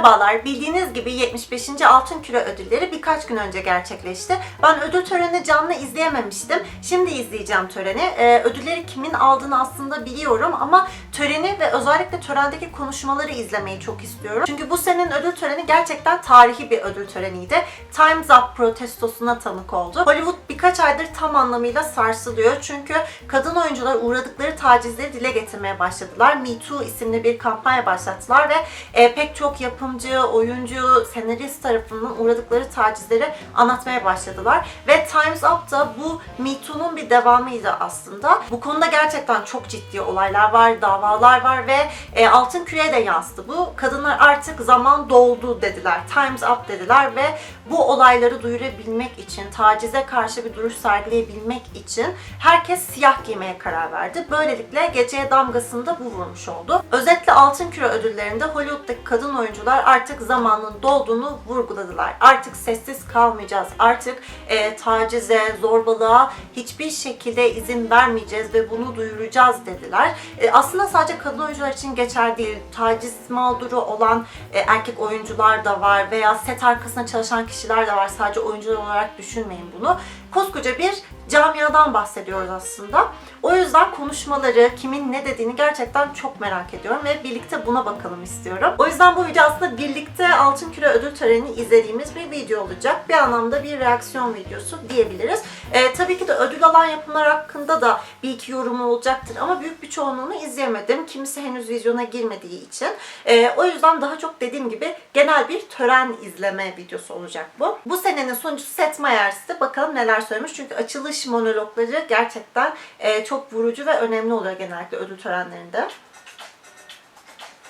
Merhabalar. Bildiğiniz gibi 75. Altın Küre ödülleri birkaç gün önce gerçekleşti. Ben ödül törenini canlı izleyememiştim. Şimdi izleyeceğim töreni. Ee, ödülleri kimin aldığını aslında biliyorum ama töreni ve özellikle törendeki konuşmaları izlemeyi çok istiyorum. Çünkü bu senenin ödül töreni gerçekten tarihi bir ödül töreniydi. Time's Up protestosuna tanık oldu. Hollywood birkaç aydır tam anlamıyla sarsılıyor. Çünkü kadın oyuncular uğradıkları tacizleri dile getirmeye başladılar. Me Too isimli bir kampanya başlattılar ve e, pek çok yapımcı, oyuncu, senarist tarafından uğradıkları tacizleri anlatmaya başladılar. Ve Time's Up da bu Me Too'nun bir devamıydı aslında. Bu konuda gerçekten çok ciddi olaylar var, davalar var ve e, Altın Küre'ye de yansıdı bu. Kadınlar artık zaman doldu dediler. Time's Up dediler ve bu olayları duyurabilmek için, tacize karşı bir duruş sergileyebilmek için herkes siyah giymeye karar verdi. Böylelikle geceye damgasını da bu vurmuş oldu. Özetle Altın Küre ödüllerinde Hollywood'daki kadın oyuncular artık zamanın dolduğunu vurguladılar. Artık sessiz kalmayacağız. Artık e, tacize, zorbalığa hiçbir şekilde izin vermeyeceğiz ve bunu duyuracağız dediler. E, aslında sadece kadın oyuncular için geçer değil. Taciz mağduru olan e, erkek oyuncular da var veya set arkasında çalışan kişiler de var. Sadece oyuncular olarak düşünmeyin bunu. Koskoca bir camiadan bahsediyoruz aslında. O yüzden konuşmaları, kimin ne dediğini gerçekten çok merak ediyorum ve birlikte buna bakalım istiyorum. O yüzden bu video aslında birlikte Altın Küre ödül törenini izlediğimiz bir video olacak. Bir anlamda bir reaksiyon videosu diyebiliriz. Ee, tabii ki de ödül alan yapımlar hakkında da bir iki yorumu olacaktır ama büyük bir çoğunluğunu izleyemedim. Kimisi henüz vizyona girmediği için. Ee, o yüzden daha çok dediğim gibi genel bir tören izleme videosu olacak bu. Bu senenin sonuncusu Seth Meyers'ti. Bakalım neler söylemiş. Çünkü açılış monologları gerçekten e, çok vurucu ve önemli oluyor genellikle ödül törenlerinde.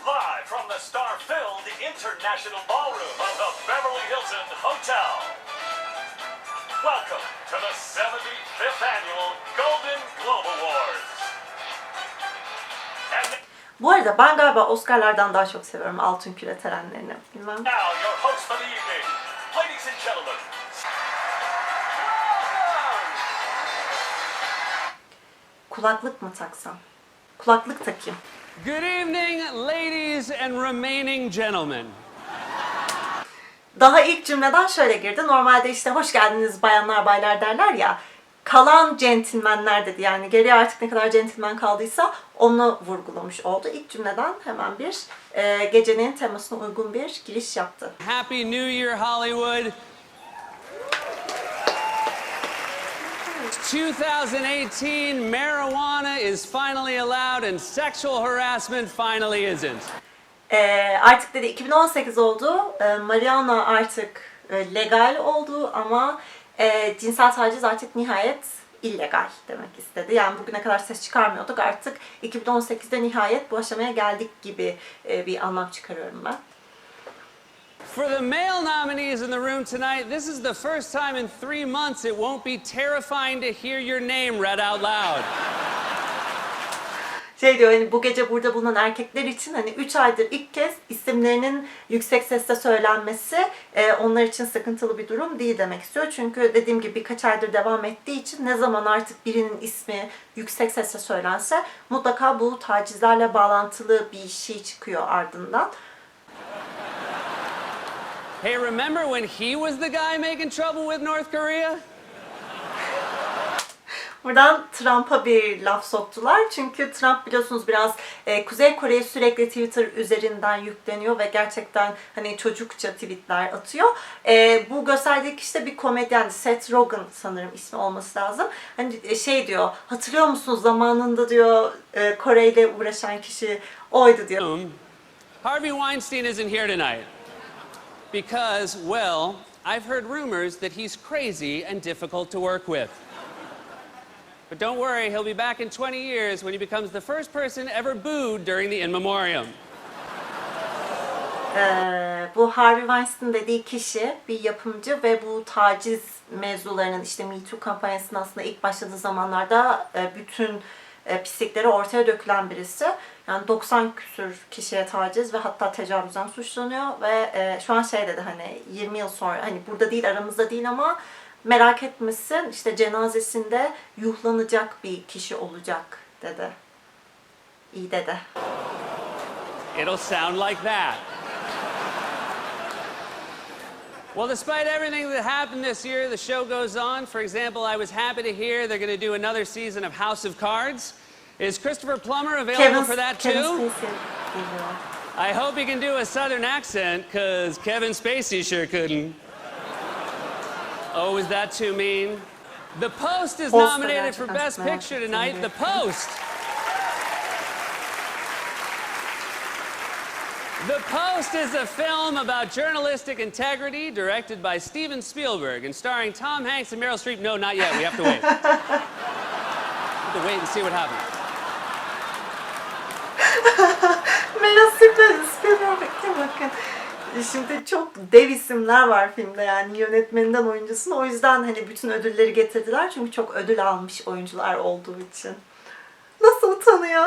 Live from the star-filled International Ballroom of the Beverly Hilton Hotel. Welcome to the 75th Annual Golden Globe Awards. Bu arada ben galiba Oscar'lardan daha çok seviyorum Altın Küre törenlerini. Bilmem. now your host for the evening, ladies and gentlemen. Kulaklık mı taksam? Kulaklık takayım. Good evening, ladies and remaining gentlemen. Daha ilk cümleden şöyle girdi. Normalde işte hoş geldiniz bayanlar baylar derler ya. Kalan centilmenler dedi. Yani geriye artık ne kadar centilmen kaldıysa onu vurgulamış oldu. İlk cümleden hemen bir e, gecenin temasına uygun bir giriş yaptı. Happy New Year, Hollywood. 2018, marijuana is finally allowed and sexual harassment finally isn't. Ee, artık dedi 2018 oldu. Ee, Mariana artık e, legal oldu ama e, cinsel taciz artık nihayet illegal demek istedi. Yani bugüne kadar ses çıkarmıyorduk. Artık 2018'de nihayet bu aşamaya geldik gibi e, bir anlam çıkarıyorum ben. For the male nominees in the room tonight, this is the first time in three months it won't be terrifying to hear your name read out loud. Şey diyor hani bu gece burada bulunan erkekler için hani 3 aydır ilk kez isimlerinin yüksek sesle söylenmesi e, onlar için sıkıntılı bir durum değil demek istiyor. Çünkü dediğim gibi birkaç aydır devam ettiği için ne zaman artık birinin ismi yüksek sesle söylense mutlaka bu tacizlerle bağlantılı bir şey çıkıyor ardından. Hey, remember when he was the guy making trouble with North Korea? Buradan Trump'a bir laf soktular. Çünkü Trump biliyorsunuz biraz e, Kuzey Kore'ye sürekli Twitter üzerinden yükleniyor ve gerçekten hani çocukça tweetler atıyor. E, bu gösterdiği kişi de bir komedyen. Seth Rogen sanırım ismi olması lazım. Hani e, şey diyor, hatırlıyor musunuz zamanında diyor e, Kore ile uğraşan kişi oydu diyor. Harvey Weinstein isn't here tonight. Because, well, I've heard rumors that he's crazy and difficult to work with. But don't worry, he'll be back in 20 years when he becomes the first person ever booed during the in memoriam. Ee, bu Harvey Weinstein dediği kişi bir yapımcı ve bu taciz mevzularının işte Me Too kampanyasının aslında ilk başladığı zamanlarda e, bütün e, pislikleri ortaya dökülen birisi. Yani 90 küsür kişiye taciz ve hatta tecavüzden suçlanıyor ve e, şu an şey dedi hani 20 yıl sonra hani burada değil aramızda değil ama merak etmesin işte cenazesinde yuhlanacak bir kişi olacak dedi. İyi dedi. It'll sound like that. Well, despite everything that happened this year, the show goes on. For example, I was happy to hear they're going to do another season of House of Cards. Is Christopher Plummer available for that Kevin too? Spacey. I hope he can do a southern accent, because Kevin Spacey sure couldn't. Oh, is that too mean? The Post is Post nominated for Best Picture tonight. The. Post. The Post is a film about journalistic integrity directed by Steven Spielberg and starring Tom Hanks and Meryl Streep. No, not yet. We have to wait. we have to wait and see what happens. Meryl Streep'le Spielberg'e bakın. Şimdi çok dev isimler var filmde yani yönetmeninden oyuncusuna. O yüzden hani bütün ödülleri getirdiler. Çünkü çok ödül almış oyuncular olduğu için. Nasıl utanıyor?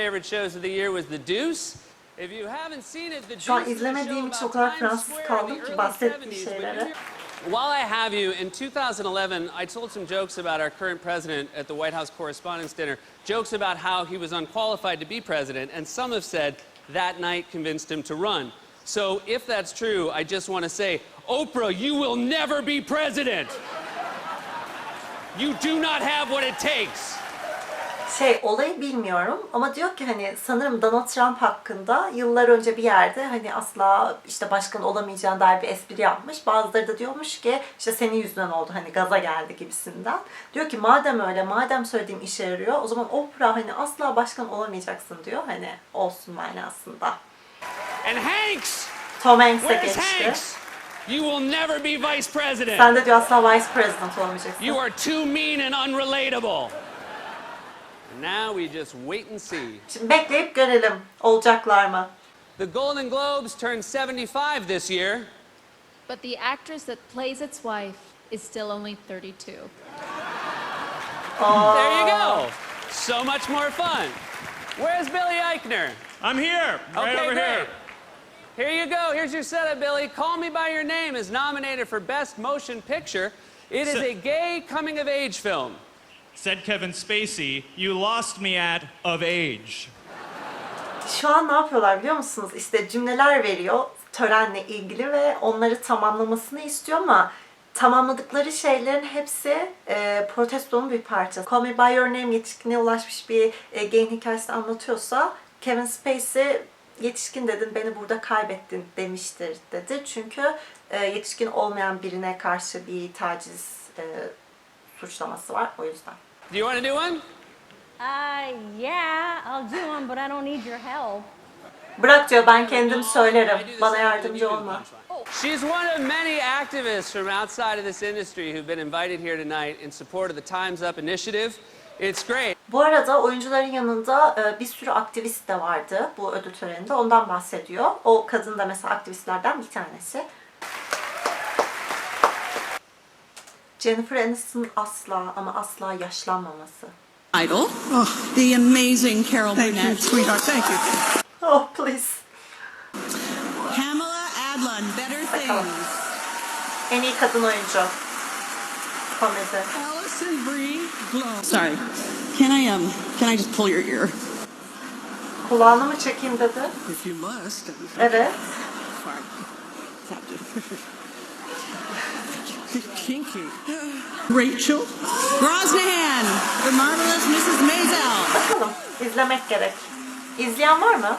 Favorite shows of the year was The Deuce. If you haven't seen it, The Şu an Deuce is a izlemediğim show için o about kadar Times Fransız Square in kaldım the ki early bahsettiği 70s. But şeylere. While I have you, in 2011, I told some jokes about our current president at the White House Correspondents' Dinner. Jokes about how he was unqualified to be president, and some have said that night convinced him to run. So if that's true, I just want to say, Oprah, you will never be president. You do not have what it takes. Şey olayı bilmiyorum ama diyor ki hani sanırım Donald Trump hakkında yıllar önce bir yerde hani asla işte başkan olamayacağına dair bir espri yapmış. Bazıları da diyormuş ki işte senin yüzünden oldu hani gaza geldi gibisinden. Diyor ki madem öyle madem söylediğim işe yarıyor o zaman Oprah hani asla başkan olamayacaksın diyor hani olsun manasında. And Hanks, Tom Hanks de where's geçti. Hanks? You will never be vice president. Sen de diyor asla vice president olamayacaksın. You are too mean and unrelatable. And now we just wait and see. Şimdi bekleyip görelim olacaklar mı? The Golden Globes turned 75 this year. But the actress that plays its wife is still only 32. There you go. So much more fun. Where's Billy Eichner? I'm here, right okay, over great. here. Here you go. Here's your setup, Billy. Call Me By Your Name is nominated for Best Motion Picture. It is a gay coming of age film. Said Kevin Spacey, you lost me at of age. Şu an ne yapıyorlar biliyor musunuz? İşte cümleler veriyor törenle ilgili ve onları tamamlamasını istiyor ama tamamladıkları şeylerin hepsi e, protestonun bir parçası. Call Me By Your Name yetişkinliğe ulaşmış bir e, genç hikayesini anlatıyorsa Kevin Spacey yetişkin dedin beni burada kaybettin demiştir dedi. Çünkü e, yetişkin olmayan birine karşı bir taciz e, suçlaması var o yüzden. Do you want to do one? Uh, yeah, I'll do one, but I don't need your help. Bırak diyor ben kendim söylerim. Bana yardımcı olma. She's one of many activists from outside of this industry who've been invited here tonight in support of the Time's Up initiative. It's great. Bu arada oyuncuların yanında e, bir sürü aktivist de vardı bu ödül töreninde. Ondan bahsediyor. O kadın da mesela aktivistlerden bir tanesi. Jennifer Aniston asla ama asla yaşlanmaması. Idol, the amazing Carol Thank you, Burnett. sweetheart. Thank you. Oh please. Pamela Adlon, Better Bakalım. Things. En iyi kadın oyuncu. Komedi. Allison Brie Glow. Sorry. Can I um can I just pull your ear? Kulağını mı çekeyim dedi. If you must. Evet. Sorry. Kinky. Rachel Brosnahan, the marvelous Mrs. Maisel. Bakalım. İzlemek gerek. İzleyen var mı?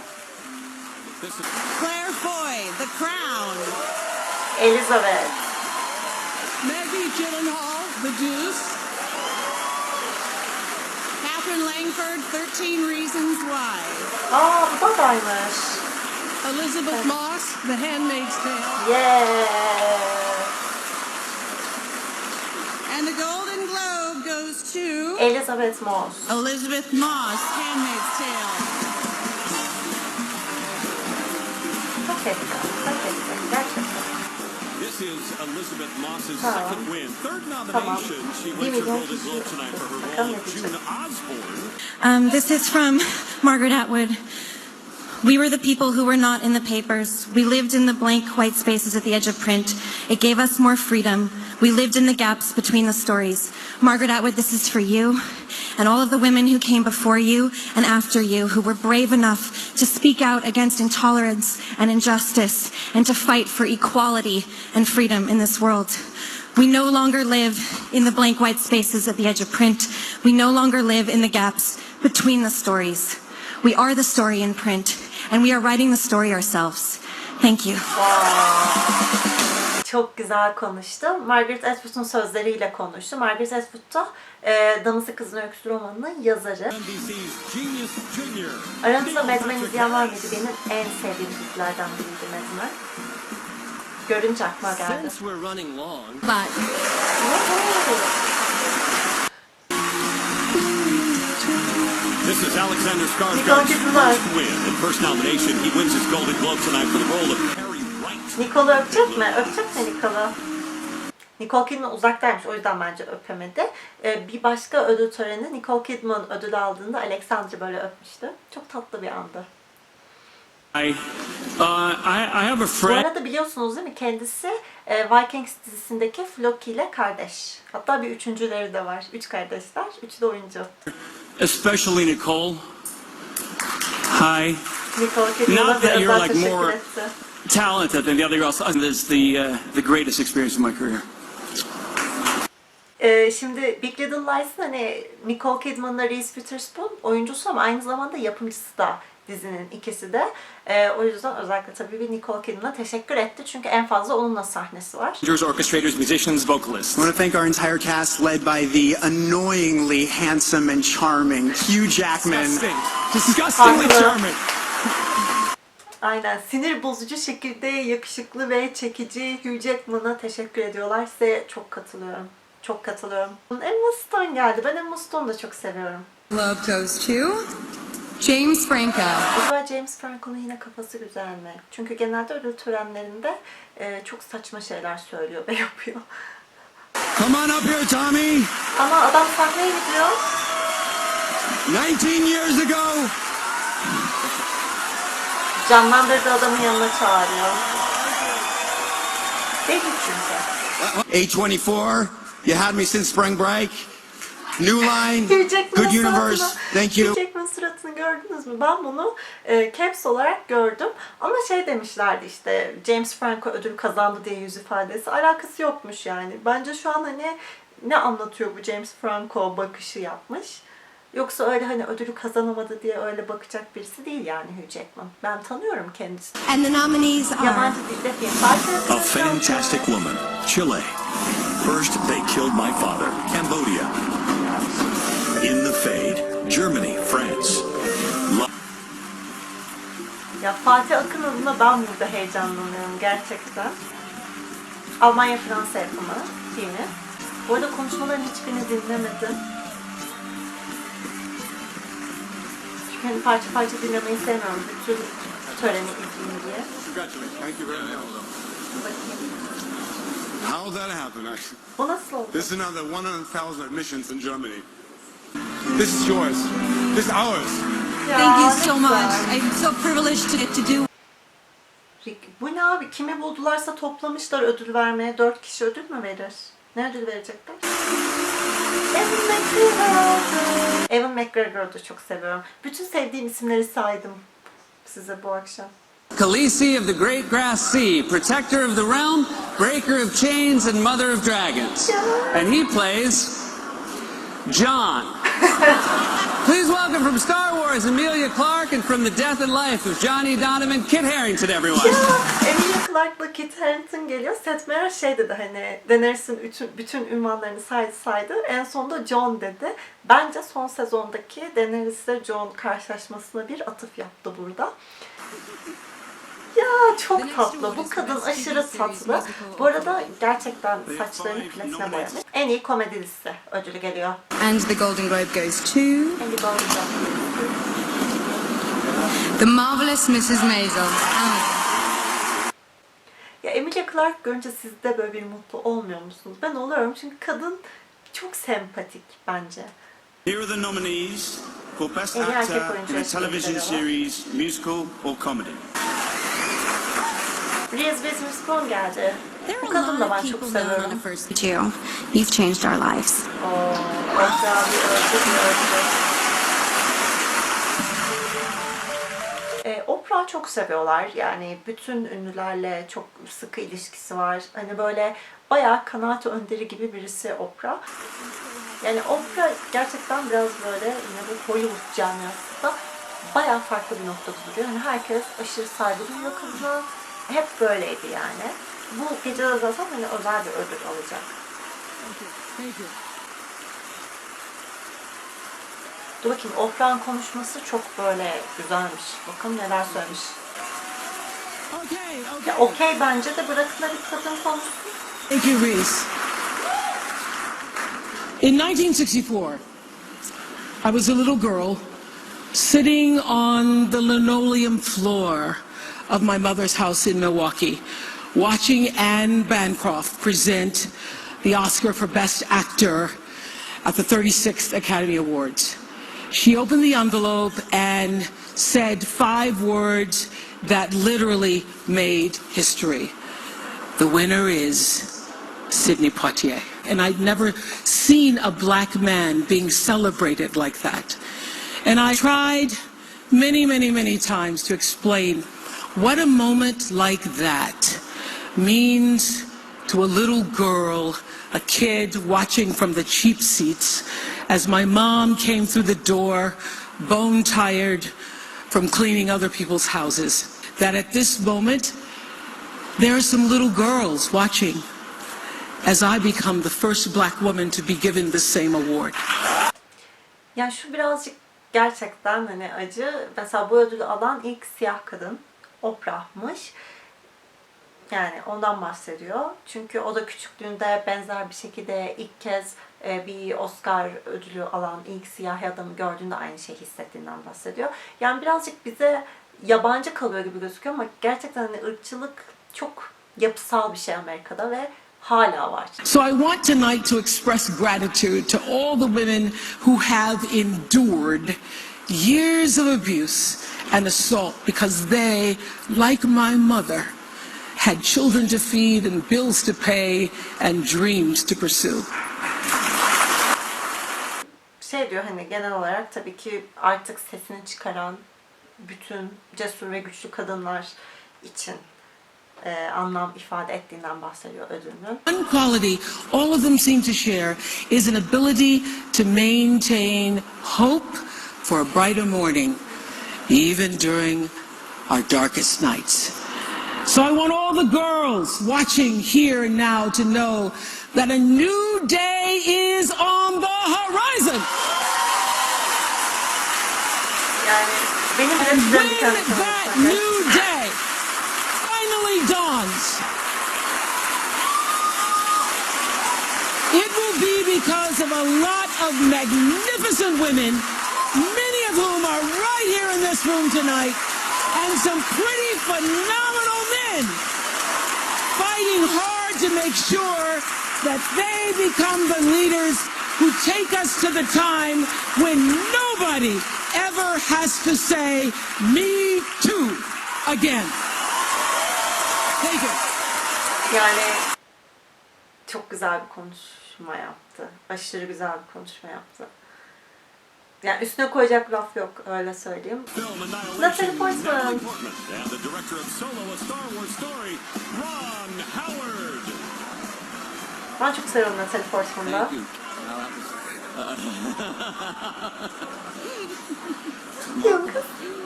Claire Foy, The Crown. Elizabeth. Maggie Gyllenhaal, The Deuce. Catherine Langford, 13 Reasons Why. Aa bu da daymış. Elizabeth Moss, The Handmaid's Tale. Yeah. And the Golden Globe goes to Elizabeth Moss. Elizabeth Moss, Handmaid's Tale. Hak etti. Hak etti. This is Elizabeth Moss's Tamam. second win. Third nomination. She Bir wins her milyon Golden Globe tonight for her role ne of. June Osborne. Um, this is from Margaret Atwood. We were the people who were not in the papers. We lived in the blank white spaces at the edge of print. It gave us more freedom. We lived in the gaps between the stories. Margaret Atwood, this is for you and all of the women who came before you and after you who were brave enough to speak out against intolerance and injustice and to fight for equality and freedom in this world. We no longer live in the blank white spaces at the edge of print. We no longer live in the gaps between the stories. We are the story in print, and we are writing the story ourselves. Thank you. Çok güzel konuştu. Margaret Atwood'un sözleriyle konuştu. Margaret Atwood da e, Damızlı Kızın Öyküsü romanının yazarı. Aranızda Mad Men izleyen var mıydı? Benim en sevdiğim dizilerden biriydi Mad Men. Görünce aklıma geldi. Since we're running long, But this is Alexander Skarsgård's first win and first nomination. He wins his Golden Globe tonight for the role of Harry Wright. Nicole'u öpecek mi? Öpecek mi Nicole'u? Nicole Kidman uzaktaymış o yüzden bence öpemedi. Ee, bir başka ödül töreni Nicole Kidman ödül aldığında Alexandra böyle öpmüştü. Çok tatlı bir andı. I, uh, I, I have a Bu friend. arada biliyorsunuz değil mi? Kendisi e, Vikings dizisindeki Floki ile kardeş. Hatta bir üçüncüleri de var. Üç kardeşler. Üçü de oyuncu. Especially Nicole. Hi. Nicole Kidman'a Not that you're like more- Talented than the other girls. This is the uh, the greatest experience of my career. Ee, şimdi Big Little Lies'ın hani Nicole Kidman'la Reese Witherspoon oyuncusu ama aynı zamanda yapımcısı da dizinin ikisi de. Ee, o yüzden özellikle tabii bir Nicole Kidman'a teşekkür etti. Çünkü en fazla onunla sahnesi var. Rangers, orchestrators, musicians, vocalists. I want to thank our entire cast, led by the annoyingly handsome and charming Hugh Jackman. Disgustingly Haklı. charming. Aynen sinir bozucu şekilde yakışıklı ve çekici Hugh Jackman'a teşekkür ediyorlar. Size çok katılıyorum. Çok katılıyorum. Emma Stone geldi. Ben Emma Stone'u da çok seviyorum. Globe goes to James Franco. Acaba James Franco'nun yine kafası güzel mi? Çünkü genelde ödül törenlerinde e, çok saçma şeyler söylüyor ve yapıyor. Come on up here, Tommy. Ama adam sahneye gidiyor. 19 years ago. Canlandırdığı adamın yanına çağırıyor. Deli çünkü. A24, you had me since spring break. New line, good universe. Thank you. Hugh suratını gördünüz mü? Ben bunu e, caps olarak gördüm. Ama şey demişlerdi işte James Franco ödül kazandı diye yüz ifadesi. Alakası yokmuş yani. Bence şu an hani ne anlatıyor bu James Franco bakışı yapmış. Yoksa öyle hani ödülü kazanamadı diye öyle bakacak birisi değil yani Hugh Jackman. Ben tanıyorum kendisini. And the nominees are Yabancı dilde film. Başka A fantastic woman. Chile. First, they killed my father. Cambodia. In the Fade. Germany, France. Ya Fatih Akın adına ben burada heyecanlanıyorum gerçekten. Almanya Fransa yapımı filmi. Bu arada konuşmaların hiçbirini dinlemedim. Çünkü hani parça parça dinlemeyi sevmiyorum. Bütün töreni izleyeyim diye. Congratulations. Thank you very much. Bakayım. How that happened, actually. O nasıl oldu? This is another 100,000 admissions in Germany. This is yours. This is ours. Ya, thank you so much. I'm so privileged to get to do Rick, Bu ne abi? Kimi buldularsa toplamışlar ödül vermeye. Dört kişi ödül mü verir? Ne ödül verecekler? Evan McGregor. Evan McGregor'u da çok seviyorum. Bütün sevdiğim isimleri saydım size bu akşam. Khaleesi of the Great Grass Sea, protector of the realm, breaker of chains, and mother of dragons. And he plays John. Please welcome from Star Wars Amelia Clark and from The Death and Life of Johnny Donovan, Kit Harrington, everyone. Ya Emilia Clarke'la Kit Harington geliyor. Seth Meyers şey dedi hani Daenerys'in bütün, bütün ünvanlarını saydı saydı. En sonunda John dedi. Bence son sezondaki Daenerys ile John karşılaşmasına bir atıf yaptı burada. Ya çok tatlı. Bu kadın aşırı tatlı. Bu arada gerçekten saçlarını platine boyamış. En iyi komedi dizisi ödülü geliyor. And the Golden Globe goes to En iyi Golden Globe. The Marvelous Mrs. Maisel. Ya Emilia Clarke görünce siz de böyle bir mutlu olmuyor musunuz? Ben oluyorum çünkü kadın çok sempatik bence. Here are the nominees for Best Actor in a Television. Series, Musical or Comedy. Reese Witherspoon geldi. There are Bu kadın da ben çok seviyorum. too. You've changed our lives. Oo, öldü öldü. E, Oprah çok seviyorlar. Yani bütün ünlülerle çok sıkı ilişkisi var. Hani böyle bayağı kanaat önderi gibi birisi Oprah. Yani Oprah gerçekten biraz böyle yine bu Hollywood camiasında bayağı farklı bir noktada duruyor. Yani herkes aşırı saygı duyuyor kadına. Hep böyleydi yani. Bu gece de zaten hani özel bir ödül alacak. Thank you. Dur bakayım Oprah'ın konuşması çok böyle güzelmiş. Bakın neler söylemiş. Okay, okay. Ya okey bence de bırakın bir kadın konuşsun. Thank you, Reese. In 1964, I was a little girl sitting on the linoleum floor of my mother's house in Milwaukee, watching Anne Bancroft present the Oscar for Best Actor at the 36th Academy Awards. She opened the envelope and said five words that literally made history. The winner is Sidney Poitier. And I'd never seen a black man being celebrated like that. And I tried many, many, many times to explain what a moment like that means to a little girl, a kid watching from the cheap seats as my mom came through the door, bone tired from cleaning other people's houses. That at this moment, there are some little girls watching as I become the first black woman to be given the same award. Yani şu birazcık gerçekten hani acı. Mesela bu ödülü alan ilk siyah kadın Oprah'mış. Yani ondan bahsediyor. Çünkü o da küçüklüğünde benzer bir şekilde ilk kez e, bir Oscar ödülü alan ilk siyah adamı gördüğünde aynı şey hissettiğinden bahsediyor. Yani birazcık bize yabancı kalıyor gibi gözüküyor ama gerçekten hani ırkçılık çok yapısal bir şey Amerika'da ve hala var. So I want tonight to express gratitude to all the women who have endured years of abuse and assault because they, like my mother, had children to feed and bills to pay and dreams to pursue. şey diyor hani genel olarak tabii ki artık sesini çıkaran bütün cesur ve güçlü kadınlar için e, anlam ifade ettiğinden bahsediyor ödülünün. One quality all of them seem to share is an ability to maintain hope for a brighter morning, even during our darkest nights. So I want all the girls watching here and now to know that a new day is on the horizon. And when that new day finally dawns, it will be because of a lot of magnificent women, of whom are right here in this room tonight, and some pretty phenomenal men fighting hard to make sure that they become the leaders who take us to the time when nobody ever has to say, me too, again. Thank you. Yani çok güzel bir konuşma yaptı. Aşırı güzel bir konuşma yaptı. Yani üstüne koyacak laf yok öyle söyleyeyim. Film Annihilation Natalie with Portman. Natalie Portman and the director of Solo, a Star Wars story, Ron Howard. Ben çok seviyorum Natalie Portman'da.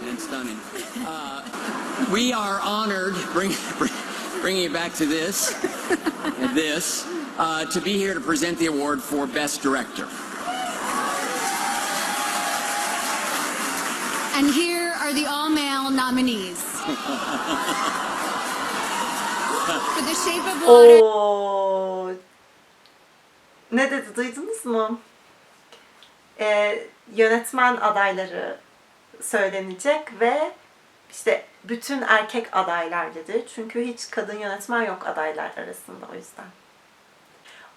and stunning. Uh, we are honored, bring, bring, bringing it back to this, this, uh, to be here to present the award for Best Director. And here are the all male nominees. For the shape of water. Ne dedi duydunuz mu? Ee, yönetmen adayları söylenecek ve işte bütün erkek adaylar dedi. Çünkü hiç kadın yönetmen yok adaylar arasında o yüzden.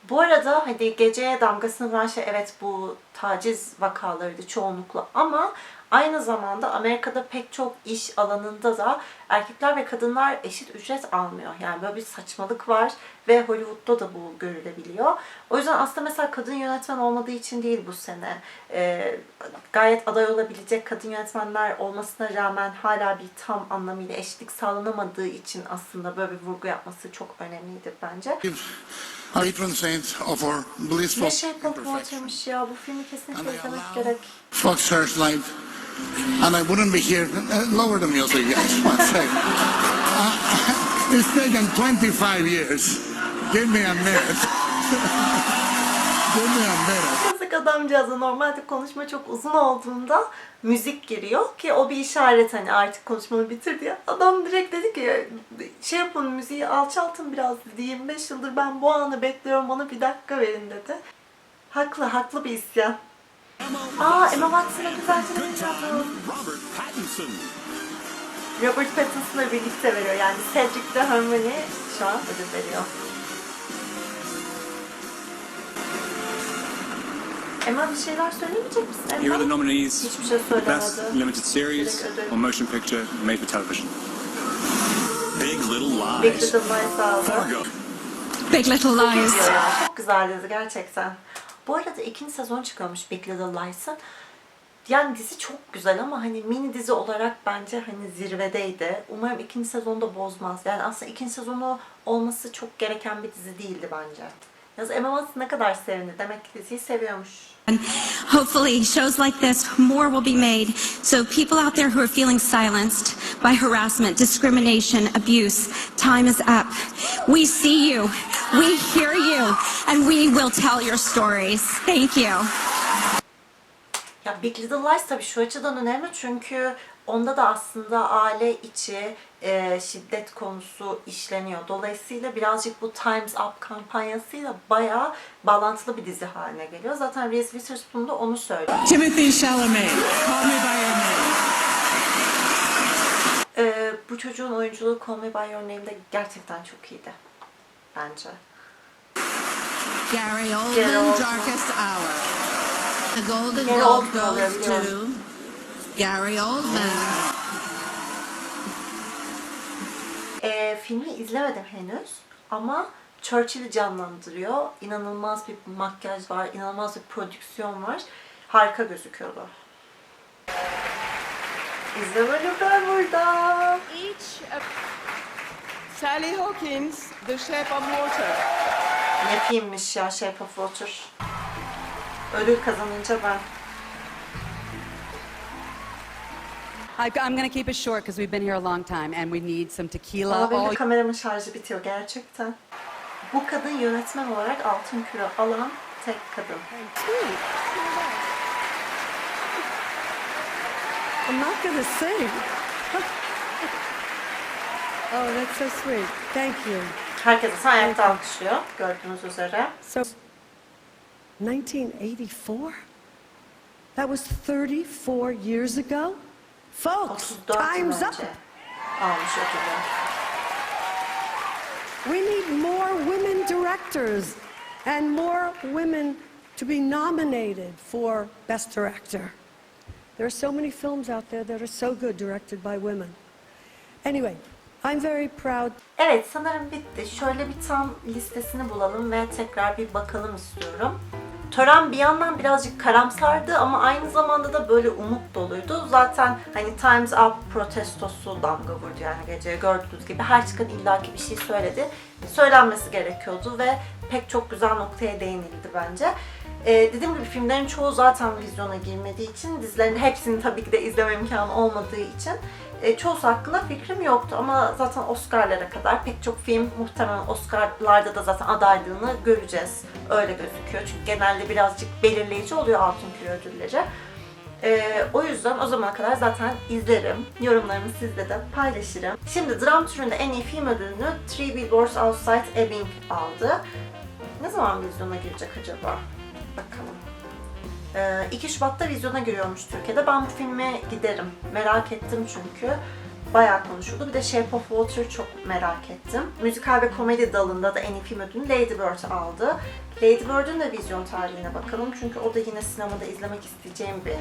Bu arada hani geceye damgasını vuran şey evet bu taciz vakalarıydı çoğunlukla ama Aynı zamanda Amerika'da pek çok iş alanında da erkekler ve kadınlar eşit ücret almıyor. Yani böyle bir saçmalık var ve Hollywood'da da bu görülebiliyor. O yüzden aslında mesela kadın yönetmen olmadığı için değil bu sene. Ee, gayet aday olabilecek kadın yönetmenler olmasına rağmen hala bir tam anlamıyla eşitlik sağlanamadığı için aslında böyle bir vurgu yapması çok önemliydi bence. Ne şey Water'mış ya bu filmi kesinlikle izlemek gerek. Fox Searchlight, and I wouldn't be here. Lower the music, guys. One second. Uh, it's taken 25 years. Give me a minute. Give me a minute. Yazık adamcağıza normalde konuşma çok uzun olduğunda müzik giriyor ki o bir işaret hani artık konuşmanı bitir diye. Adam direkt dedi ki şey yapın müziği alçaltın biraz dedi. 25 yıldır ben bu anı bekliyorum bana bir dakika verin dedi. Haklı, haklı bir isyan. Aa Emma Watson'a Robert Pattinson. Robert Pattinson'la birlikte veriyor. Yani Cedric de Hermione şu an ödül veriyor. Emma bir şeyler söylemeyecek misin Emma? Here are the nominees Hiçbir şey for Best söylemedi. Limited Series or Motion Picture Made for Television. Big Little Big Lies. Little Lies aldı. Fargo. Big Little Lies. Çok güzel dizi gerçekten. Bu arada ikinci sezon çıkıyormuş Big Little Lies'ın. Yani dizi çok güzel ama hani mini dizi olarak bence hani zirvedeydi. Umarım ikinci sezonda bozmaz. Yani aslında ikinci sezonu olması çok gereken bir dizi değildi bence. Yalnız Emma Watson ne kadar sevindi. Demek ki diziyi seviyormuş. And hopefully, shows like this, more will be made. So, people out there who are feeling silenced by harassment, discrimination, abuse, time is up. We see you, we hear you, and we will tell your stories. Thank you. Ya Big Little Lies tabii şu açıdan önemli çünkü onda da aslında aile içi e, şiddet konusu işleniyor. Dolayısıyla birazcık bu Times Up kampanyasıyla bayağı bağlantılı bir dizi haline geliyor. Zaten Reese Witherspoon da onu söylüyor. Timothy Chalamet, Call Me By Your Name. E, bu çocuğun oyunculuğu Call Me By Your Name'de gerçekten çok iyiydi. Bence. Gary Oldman. Darkest Hour. The Golden Globe goes to Gary Oldman. E, filmi izlemedim henüz ama Churchill'i canlandırıyor. İnanılmaz bir makyaj var, inanılmaz bir prodüksiyon var. Harika gözüküyordu. İzleme lütfen burada. Each of Sally Hawkins, The Shape of Water. Ne filmmiş ya Shape of Water. Ödül kazanınca ben. I, I'm going to keep it short because we've been here a long time and we need some tequila. Ama benim all de kameramın şarjı bitiyor gerçekten. Bu kadın yönetmen olarak altın küre alan tek kadın. I'm not going to sing. oh, that's so sweet. Thank you. Herkes ise ayakta alkışlıyor gördüğünüz üzere. So, 1984? That was 34 years ago? Folks, 34 yıl time's up. önce almış ödülü. We need more women directors and more women to be nominated for Best Director. There are so many films out there that are so good directed by women. Anyway, I'm very proud. Evet sanırım bitti. Şöyle bir tam listesini bulalım ve tekrar bir bakalım istiyorum. Tören bir yandan birazcık karamsardı ama aynı zamanda da böyle umut doluydu. Zaten hani Times Up protestosu damga vurdu yani geceye gördüğünüz gibi. Her çıkan illaki bir şey söyledi. Söylenmesi gerekiyordu ve pek çok güzel noktaya değinildi bence. Ee, dediğim gibi filmlerin çoğu zaten vizyona girmediği için, dizilerin hepsini tabii ki de izleme imkanı olmadığı için e, çoğusu hakkında fikrim yoktu ama zaten Oscar'lara kadar pek çok film muhtemelen Oscar'larda da zaten adaylığını göreceğiz. Öyle gözüküyor. Çünkü genelde birazcık belirleyici oluyor Altın Küre ödülleri. E, o yüzden o zamana kadar zaten izlerim. Yorumlarımı sizle de paylaşırım. Şimdi dram türünde en iyi film ödülünü Three Billboards Outside Ebbing aldı. Ne zaman vizyona girecek acaba? Bakalım. Ee, 2 Şubat'ta vizyona giriyormuş Türkiye'de. Ben bu filme giderim. Merak ettim çünkü. bayağı konuşuldu. Bir de Shape of Water çok merak ettim. Müzikal ve komedi dalında da en iyi film ödülünü Lady Bird aldı. Lady Bird'ün de vizyon tarihine bakalım. Çünkü o da yine sinemada izlemek isteyeceğim bir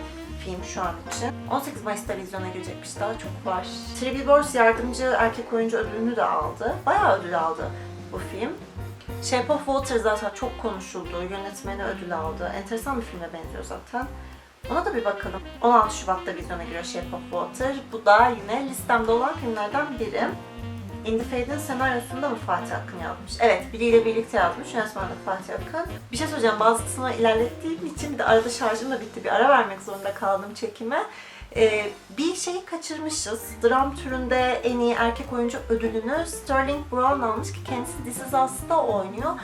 film şu an için. 18 Mayıs'ta vizyona girecekmiş. Daha çok var. Three Billboards yardımcı erkek oyuncu ödülünü de aldı. Bayağı ödül aldı bu film. Shape of Water zaten çok konuşuldu. Yönetmeni ödül aldı. Enteresan bir filme benziyor zaten. Ona da bir bakalım. 16 Şubat'ta vizyona giriyor Shape of Water. Bu da yine listemde olan filmlerden biri. In the Fade'in senaryosunu da mı Fatih Akın yazmış? Evet, biriyle birlikte yazmış. Yönetmen de Fatih Akın. Bir şey söyleyeceğim, bazı kısımları ilerlettiğim için bir de arada şarjım da bitti. Bir ara vermek zorunda kaldım çekime. Ee, bir şeyi kaçırmışız. Dram türünde en iyi erkek oyuncu ödülünü Sterling Brown almış ki kendisi This Is Us'ta oynuyor.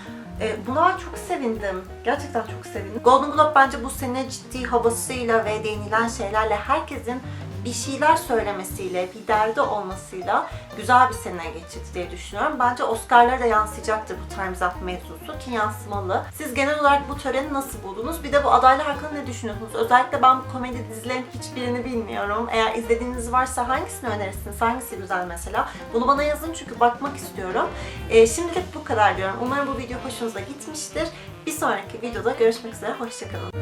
Ee, buna çok sevindim. Gerçekten çok sevindim. Golden Globe bence bu sene ciddi havasıyla ve değinilen şeylerle herkesin bir şeyler söylemesiyle, bir derdi olmasıyla güzel bir sene geçirdi diye düşünüyorum. Bence Oscar'lara da yansıyacaktır bu Time's Up mevzusu ki yansımalı. Siz genel olarak bu töreni nasıl buldunuz? Bir de bu adaylar hakkında ne düşünüyorsunuz? Özellikle ben bu komedi dizilerin hiçbirini bilmiyorum. Eğer izlediğiniz varsa hangisini önerirsiniz? Hangisi güzel mesela? Bunu bana yazın çünkü bakmak istiyorum. Ee, şimdilik bu kadar diyorum. Umarım bu video hoşunuza gitmiştir. Bir sonraki videoda görüşmek üzere. Hoşçakalın.